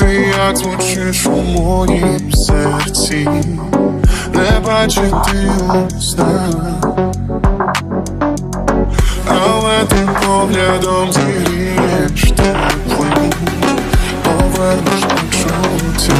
ти, як звучиш у моїм серці, не бачити сна, але ти поглядом зігрієш теплим, повернеш почуття.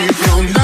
you don't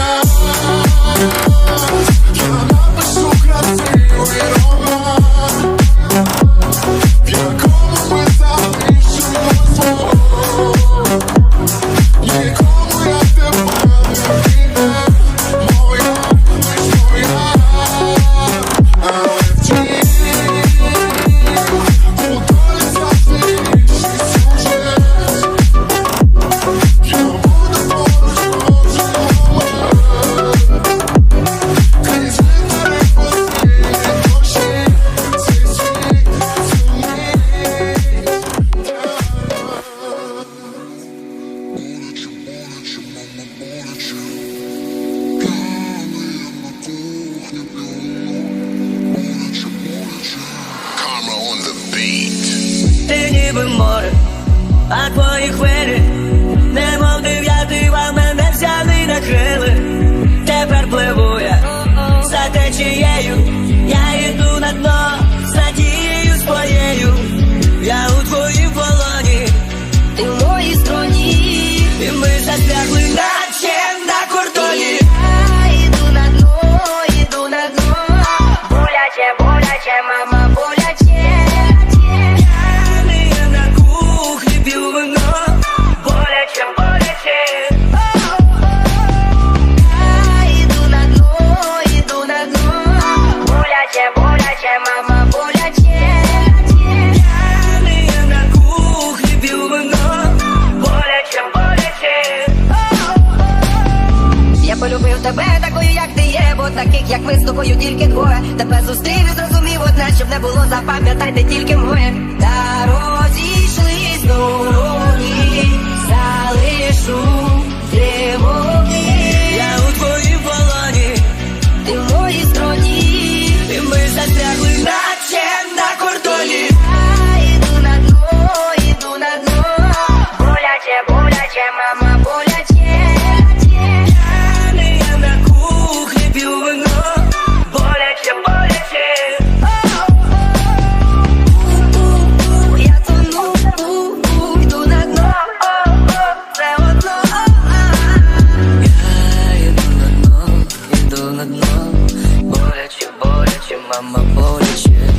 我的血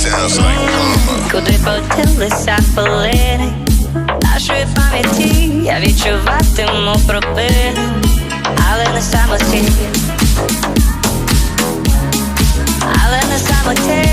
sounds like mama. Куди потилися хвилини нашої пам'яті, я відчуватиму пропини, але не самоті, але не самоті.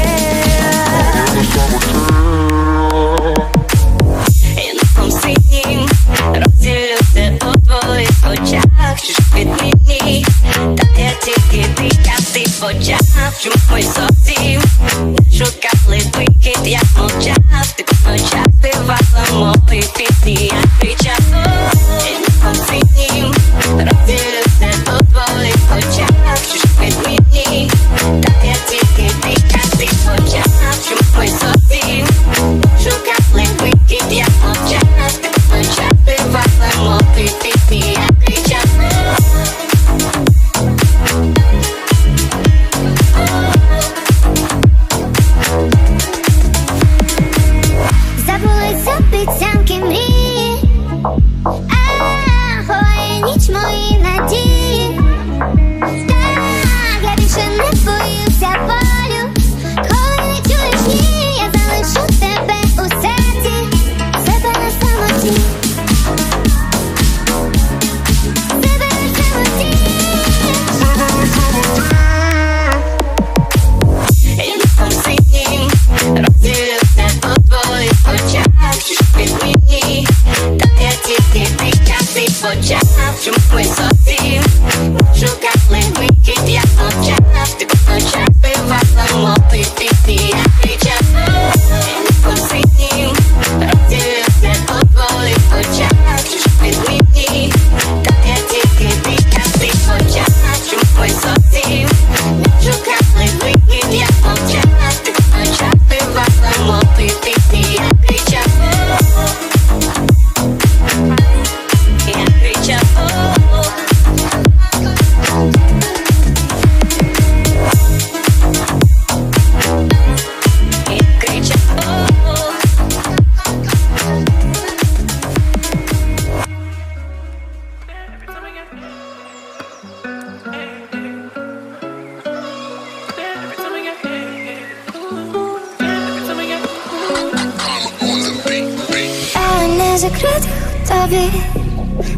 закритих у тобі,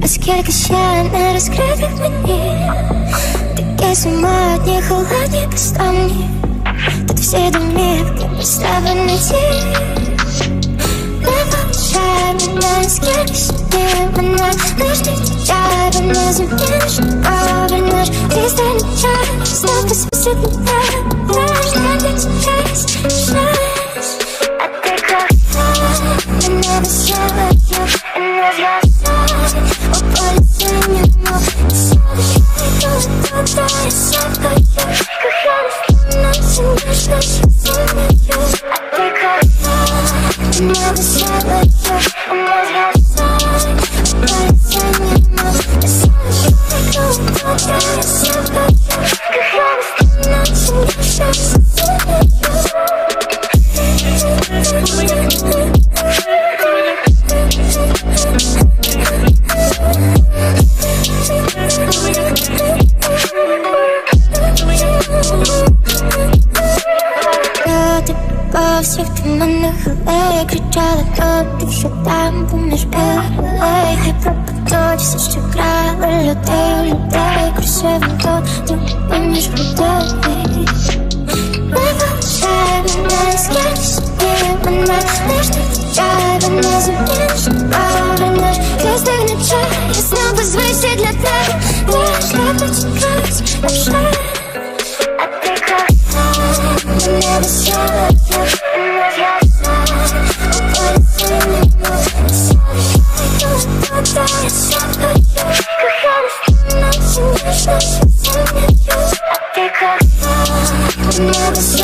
а скільки ще не розкритих мені, таке самотні, холодні, безтомні Тут всі домівки представлені ті Не повчай мене, скільки ще ти мене Не ждітя, не зумієш, обернеш Ти стань чай, став посвісити мене Не ждітя, не go through when it's good. Never tried, I'm just driving. never seen